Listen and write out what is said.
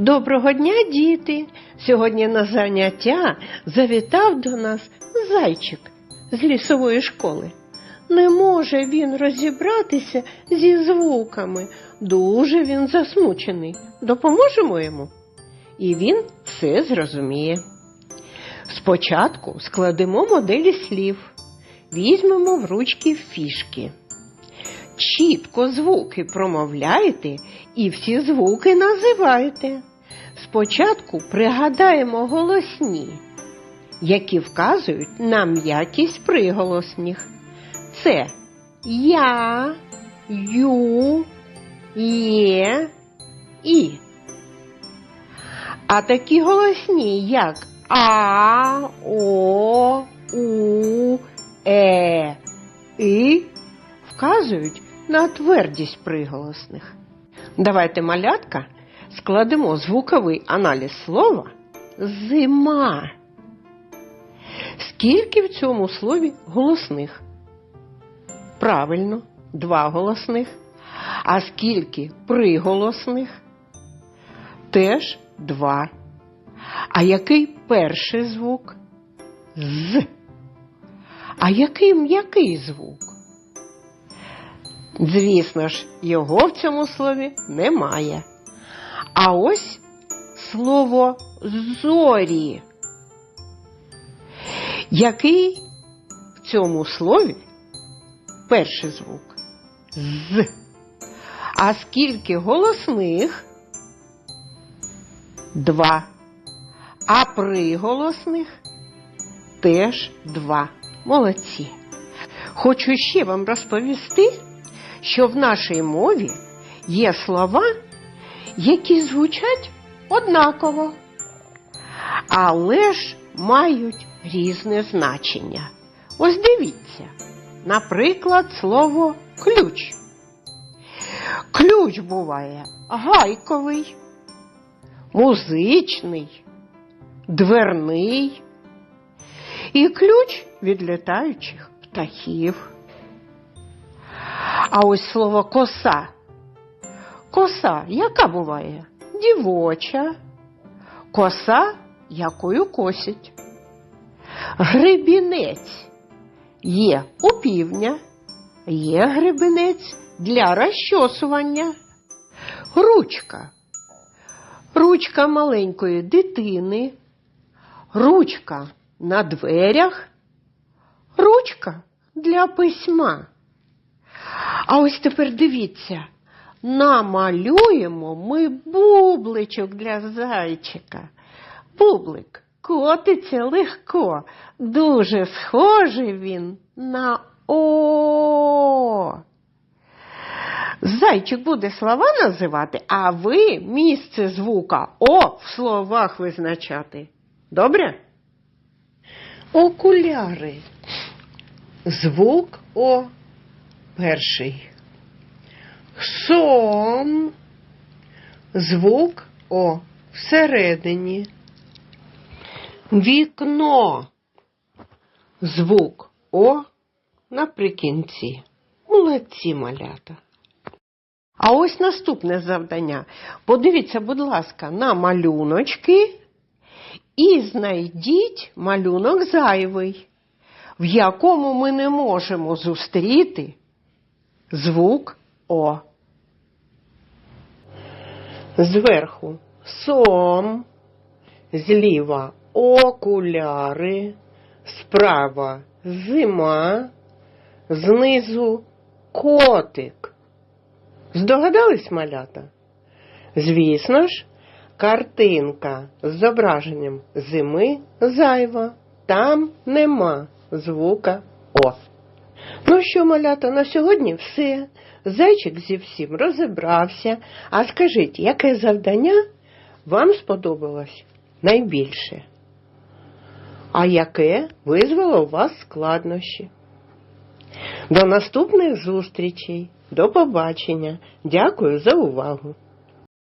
Доброго дня, діти! Сьогодні на заняття завітав до нас зайчик з лісової школи. Не може він розібратися зі звуками. Дуже він засмучений. Допоможемо йому. І він все зрозуміє. Спочатку складемо моделі слів, візьмемо в ручки фішки. Чітко звуки промовляєте і всі звуки називаєте. Спочатку пригадаємо голосні, які вказують на м'якість приголосних. Це я, ю, є, і. А такі голосні, як а, о, у, е, і, вказують на твердість приголосних. Давайте, малятка, складемо звуковий аналіз слова зима. Скільки в цьому слові голосних? Правильно, два голосних. А скільки приголосних? Теж два. А який перший звук? З. А який м'який звук? Звісно ж, його в цьому слові немає. А ось слово зорі. Який в цьому слові перший звук? З. А скільки голосних? Два. А приголосних теж два. Молодці. Хочу ще вам розповісти, що в нашій мові є слова, які звучать однаково, але ж мають різне значення. Ось дивіться, наприклад, слово ключ. Ключ буває гайковий, музичний, дверний і ключ від літаючих птахів. А ось слово коса. Коса, яка буває? Дівоча, коса, якою косять. Гребінець є у півня, є гребінець для розчосування. Ручка. Ручка маленької дитини, ручка на дверях, ручка для письма. А ось тепер дивіться, намалюємо ми бубличок для зайчика. Бублик котиться легко, дуже схожий він на О. Зайчик буде слова називати, а ви місце звука О в словах визначати. Добре? Окуляри. Звук О перший. Сон. Звук О всередині. Вікно. Звук О наприкінці. Молодці малята. А ось наступне завдання. Подивіться, будь ласка, на малюночки і знайдіть малюнок зайвий, в якому ми не можемо зустріти звук О. Зверху сом, зліва окуляри, справа зима, знизу котик. Здогадались малята? Звісно ж, картинка з зображенням зими зайва. Там нема звука О. Ну що, малята, на сьогодні все. Зайчик зі всім розібрався. А скажіть, яке завдання вам сподобалось найбільше? А яке визвало у вас складнощі? До наступних зустрічей. До побачення. Дякую за увагу.